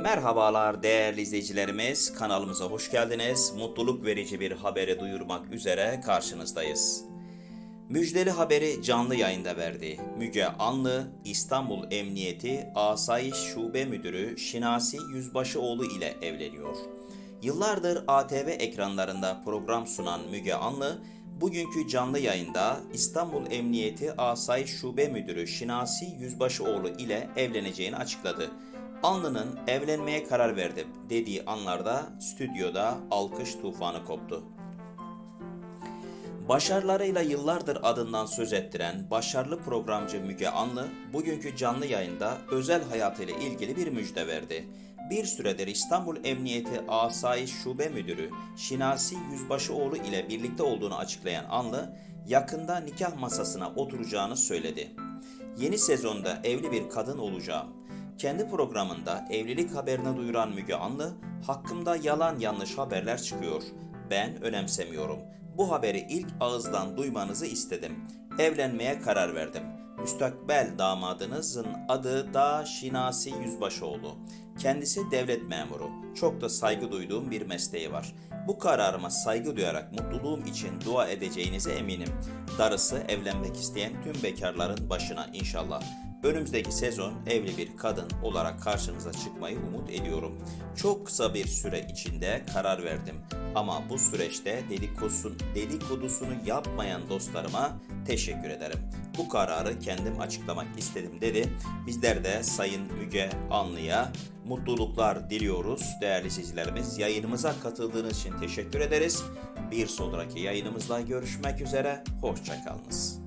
Merhabalar değerli izleyicilerimiz, kanalımıza hoş geldiniz. Mutluluk verici bir haberi duyurmak üzere karşınızdayız. Müjdeli haberi canlı yayında verdi. Müge Anlı, İstanbul Emniyeti Asayiş Şube Müdürü Şinasi Yüzbaşıoğlu ile evleniyor. Yıllardır ATV ekranlarında program sunan Müge Anlı, bugünkü canlı yayında İstanbul Emniyeti Asayiş Şube Müdürü Şinasi Yüzbaşıoğlu ile evleneceğini açıkladı. Anlı'nın evlenmeye karar verdim dediği anlarda stüdyoda alkış tufanı koptu. Başarılarıyla yıllardır adından söz ettiren başarılı programcı Müge Anlı, bugünkü canlı yayında özel hayatıyla ilgili bir müjde verdi. Bir süredir İstanbul Emniyeti Asayiş Şube Müdürü Şinasi Yüzbaşıoğlu ile birlikte olduğunu açıklayan Anlı, yakında nikah masasına oturacağını söyledi. Yeni sezonda evli bir kadın olacağım. Kendi programında evlilik haberini duyuran Müge Anlı, hakkımda yalan yanlış haberler çıkıyor. Ben önemsemiyorum. Bu haberi ilk ağızdan duymanızı istedim. Evlenmeye karar verdim. Müstakbel damadınızın adı da Şinasi Yüzbaşıoğlu. Kendisi devlet memuru. Çok da saygı duyduğum bir mesleği var. Bu kararıma saygı duyarak mutluluğum için dua edeceğinize eminim. Darısı evlenmek isteyen tüm bekarların başına inşallah. Önümüzdeki sezon evli bir kadın olarak karşınıza çıkmayı umut ediyorum. Çok kısa bir süre içinde karar verdim. Ama bu süreçte dedikosun, dedikodusunu yapmayan dostlarıma teşekkür ederim. Bu kararı kendim açıklamak istedim dedi. Bizler de Sayın Müge Anlı'ya mutluluklar diliyoruz değerli izleyicilerimiz. Yayınımıza katıldığınız için teşekkür ederiz. Bir sonraki yayınımızda görüşmek üzere. Hoşçakalınız.